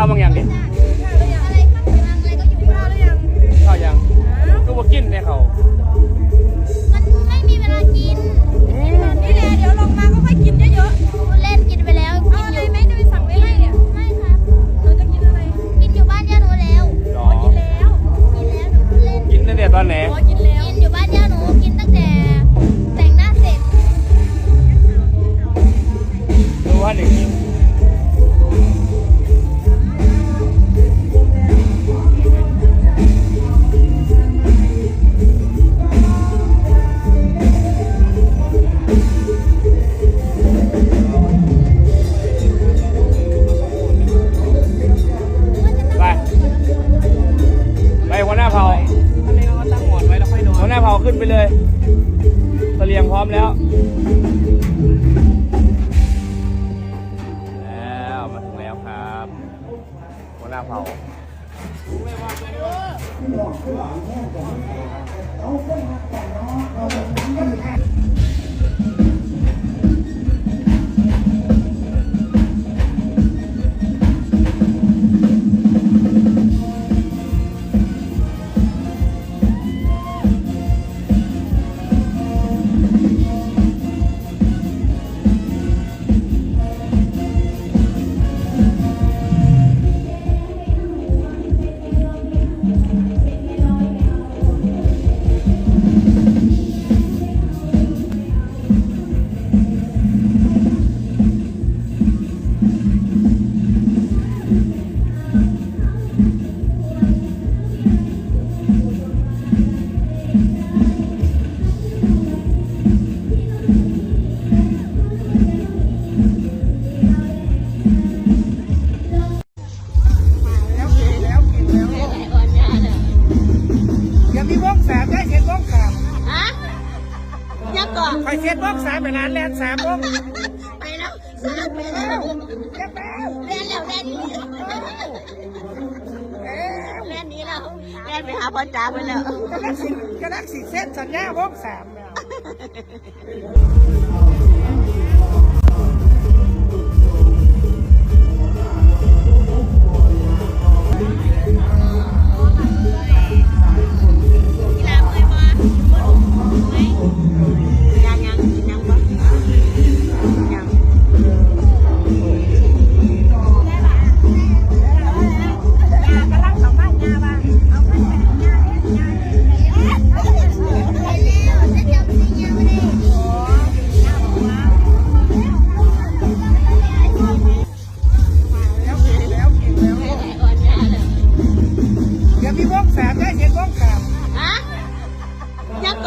ข้าวบางอย่างดิอะไรข้าวอะไรก็อยู่ข้าวหรือยังข้าวยังก็ว่ากินเนี่ยเขามันไม่มีเไปเลยเสลียงพร้อมแล้ว แล้วมาถึงแล้วครับหัวหน้าเผาแล้ว ก่อน คอยเช็ดวงสามไปนานแล้วสามวงไปแล้วสามไปแล้วเจ็บแล้วเล่นแล้วเล่นนี้เล่นนี้แล้วเล่นไปหาพ่อจ๋าไปแล้วกระดักสิกระดักสิเส้นสัญญาวงสามแล้ว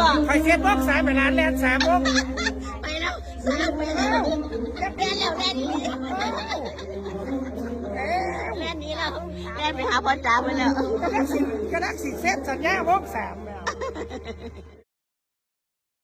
ก่อนคอยเช็ดวงสามไปนานแล้วสามวงไปแล้วสามไปแล้วเล่นแล้วเล่นนี้เล่นนี้แล้วเล่นไปหาพ่อจ๋าไปแล้วกระดักสิกระดักสิเส้นสัญญาวงสามแล้ว